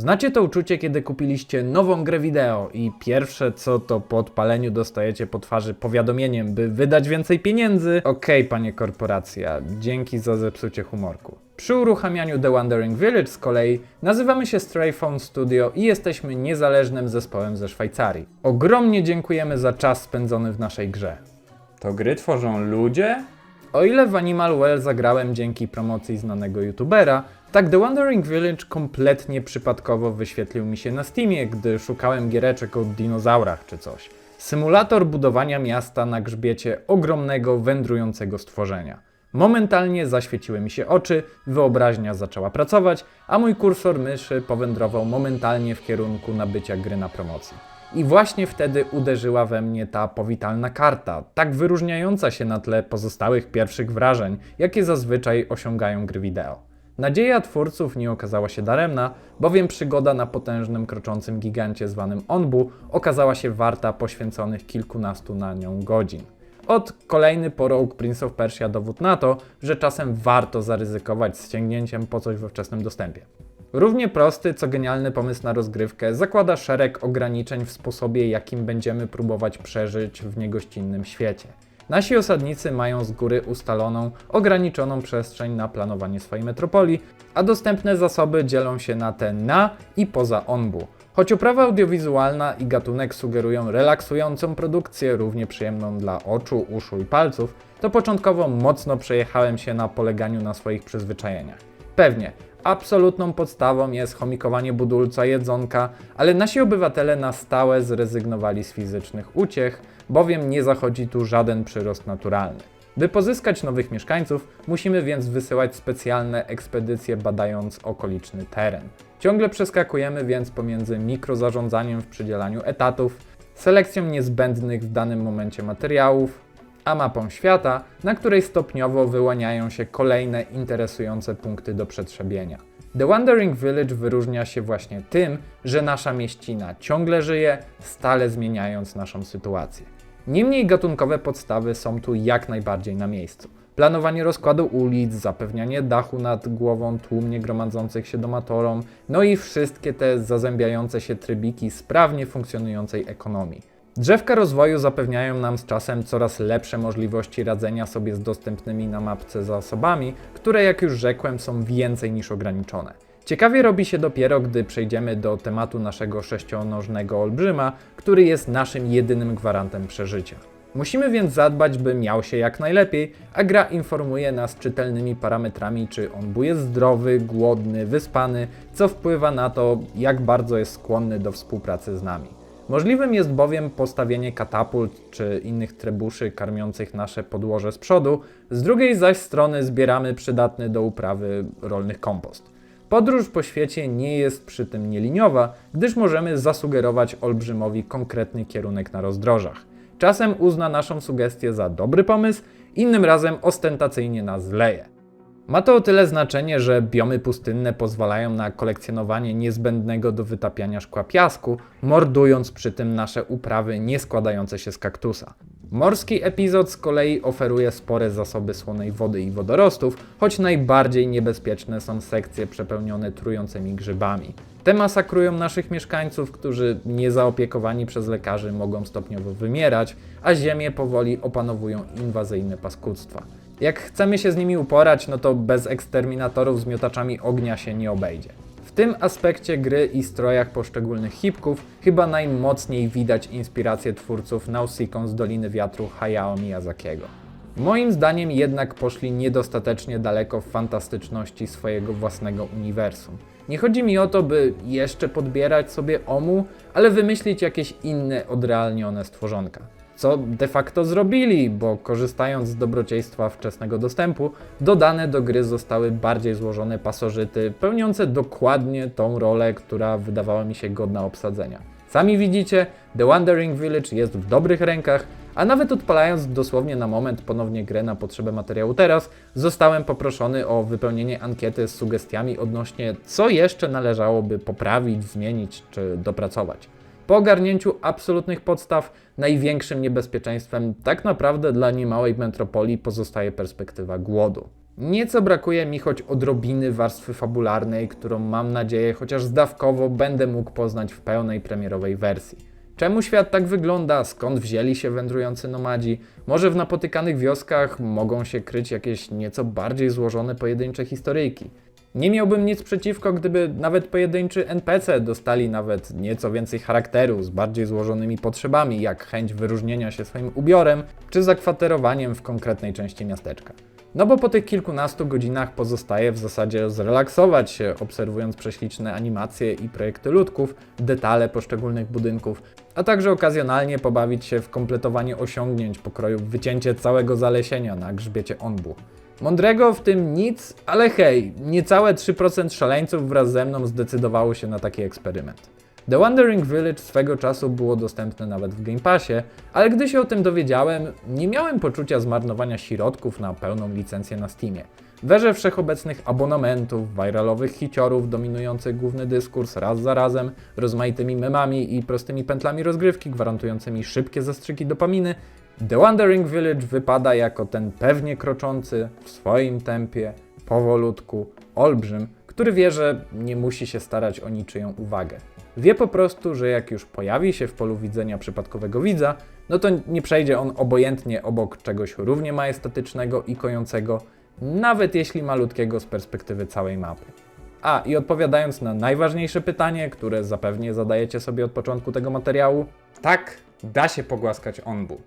Znacie to uczucie, kiedy kupiliście nową grę wideo i pierwsze co to po odpaleniu dostajecie po twarzy powiadomieniem, by wydać więcej pieniędzy? Okej, panie korporacja, dzięki za zepsucie humorku. Przy uruchamianiu The Wandering Village z kolei nazywamy się Stray Phone Studio i jesteśmy niezależnym zespołem ze Szwajcarii. Ogromnie dziękujemy za czas spędzony w naszej grze. To gry tworzą ludzie? O ile w Animal Well zagrałem dzięki promocji znanego youtubera, tak The Wandering Village kompletnie przypadkowo wyświetlił mi się na Steamie, gdy szukałem giereczek o dinozaurach czy coś. Symulator budowania miasta na grzbiecie ogromnego, wędrującego stworzenia. Momentalnie zaświeciły mi się oczy, wyobraźnia zaczęła pracować, a mój kursor myszy powędrował momentalnie w kierunku nabycia gry na promocji. I właśnie wtedy uderzyła we mnie ta powitalna karta, tak wyróżniająca się na tle pozostałych pierwszych wrażeń, jakie zazwyczaj osiągają gry wideo. Nadzieja twórców nie okazała się daremna, bowiem przygoda na potężnym, kroczącym gigancie zwanym Onbu okazała się warta poświęconych kilkunastu na nią godzin. Od kolejny po Prince of Persia dowód na to, że czasem warto zaryzykować z sięgnięciem po coś we wczesnym dostępie. Równie prosty, co genialny pomysł na rozgrywkę zakłada szereg ograniczeń w sposobie, jakim będziemy próbować przeżyć w niegościnnym świecie. Nasi osadnicy mają z góry ustaloną, ograniczoną przestrzeń na planowanie swojej metropolii, a dostępne zasoby dzielą się na te na i poza onbu. Choć oprawa audiowizualna i gatunek sugerują relaksującą produkcję, równie przyjemną dla oczu, uszu i palców, to początkowo mocno przejechałem się na poleganiu na swoich przyzwyczajeniach. Pewnie, absolutną podstawą jest chomikowanie budulca jedzonka, ale nasi obywatele na stałe zrezygnowali z fizycznych uciech, bowiem nie zachodzi tu żaden przyrost naturalny. By pozyskać nowych mieszkańców, musimy więc wysyłać specjalne ekspedycje badając okoliczny teren. Ciągle przeskakujemy więc pomiędzy mikrozarządzaniem w przydzielaniu etatów, selekcją niezbędnych w danym momencie materiałów, a mapą świata, na której stopniowo wyłaniają się kolejne interesujące punkty do przetrzebienia. The Wandering Village wyróżnia się właśnie tym, że nasza mieścina ciągle żyje, stale zmieniając naszą sytuację. Niemniej gatunkowe podstawy są tu jak najbardziej na miejscu. Planowanie rozkładu ulic, zapewnianie dachu nad głową tłumnie gromadzących się domatorom, no i wszystkie te zazębiające się trybiki sprawnie funkcjonującej ekonomii. Drzewka rozwoju zapewniają nam z czasem coraz lepsze możliwości radzenia sobie z dostępnymi na mapce zasobami, które jak już rzekłem są więcej niż ograniczone. Ciekawie robi się dopiero, gdy przejdziemy do tematu naszego sześcionożnego olbrzyma, który jest naszym jedynym gwarantem przeżycia. Musimy więc zadbać, by miał się jak najlepiej, a gra informuje nas czytelnymi parametrami, czy on jest zdrowy, głodny, wyspany, co wpływa na to, jak bardzo jest skłonny do współpracy z nami. Możliwym jest bowiem postawienie katapult czy innych trebuszy karmiących nasze podłoże z przodu, z drugiej zaś strony zbieramy przydatny do uprawy rolnych kompost. Podróż po świecie nie jest przy tym nieliniowa, gdyż możemy zasugerować olbrzymowi konkretny kierunek na rozdrożach. Czasem uzna naszą sugestię za dobry pomysł, innym razem ostentacyjnie nas zleje. Ma to o tyle znaczenie, że biomy pustynne pozwalają na kolekcjonowanie niezbędnego do wytapiania szkła piasku, mordując przy tym nasze uprawy nie składające się z kaktusa. Morski epizod z kolei oferuje spore zasoby słonej wody i wodorostów, choć najbardziej niebezpieczne są sekcje przepełnione trującymi grzybami. Te masakrują naszych mieszkańców, którzy niezaopiekowani przez lekarzy mogą stopniowo wymierać, a ziemię powoli opanowują inwazyjne paskudztwa. Jak chcemy się z nimi uporać, no to bez eksterminatorów z miotaczami ognia się nie obejdzie. W tym aspekcie gry i strojach poszczególnych hipków chyba najmocniej widać inspirację twórców Nausicaa z Doliny Wiatru Hayao Miyazakiego. Moim zdaniem jednak poszli niedostatecznie daleko w fantastyczności swojego własnego uniwersum. Nie chodzi mi o to, by jeszcze podbierać sobie omu, ale wymyślić jakieś inne odrealnione stworzonka co de facto zrobili, bo korzystając z dobrodziejstwa wczesnego dostępu, dodane do gry zostały bardziej złożone pasożyty, pełniące dokładnie tą rolę, która wydawała mi się godna obsadzenia. Sami widzicie, The Wandering Village jest w dobrych rękach, a nawet odpalając dosłownie na moment ponownie grę na potrzebę materiału teraz, zostałem poproszony o wypełnienie ankiety z sugestiami odnośnie co jeszcze należałoby poprawić, zmienić czy dopracować. Po ogarnięciu absolutnych podstaw, największym niebezpieczeństwem tak naprawdę dla niemałej metropolii pozostaje perspektywa głodu. Nieco brakuje mi choć odrobiny warstwy fabularnej, którą mam nadzieję chociaż zdawkowo będę mógł poznać w pełnej premierowej wersji. Czemu świat tak wygląda? Skąd wzięli się wędrujący nomadzi? Może w napotykanych wioskach mogą się kryć jakieś nieco bardziej złożone pojedyncze historyjki? Nie miałbym nic przeciwko, gdyby nawet pojedynczy NPC dostali nawet nieco więcej charakteru z bardziej złożonymi potrzebami, jak chęć wyróżnienia się swoim ubiorem czy zakwaterowaniem w konkretnej części miasteczka. No bo po tych kilkunastu godzinach pozostaje w zasadzie zrelaksować się, obserwując prześliczne animacje i projekty ludków, detale poszczególnych budynków, a także okazjonalnie pobawić się w kompletowanie osiągnięć pokroju wycięcie całego zalesienia na grzbiecie Onbu. Mądrego w tym nic, ale hej, niecałe 3% szaleńców wraz ze mną zdecydowało się na taki eksperyment. The Wandering Village swego czasu było dostępne nawet w Game Passie, ale gdy się o tym dowiedziałem, nie miałem poczucia zmarnowania środków na pełną licencję na Steamie. W erze wszechobecnych abonamentów, viralowych hiciorów dominujących główny dyskurs raz za razem, rozmaitymi memami i prostymi pętlami rozgrywki gwarantującymi szybkie zastrzyki dopaminy, The Wandering Village wypada jako ten pewnie kroczący w swoim tempie, powolutku, olbrzym, który wie, że nie musi się starać o niczyją uwagę. Wie po prostu, że jak już pojawi się w polu widzenia przypadkowego widza, no to nie przejdzie on obojętnie obok czegoś równie majestatycznego i kojącego, nawet jeśli malutkiego z perspektywy całej mapy. A i odpowiadając na najważniejsze pytanie, które zapewnie zadajecie sobie od początku tego materiału, tak, da się pogłaskać onbu.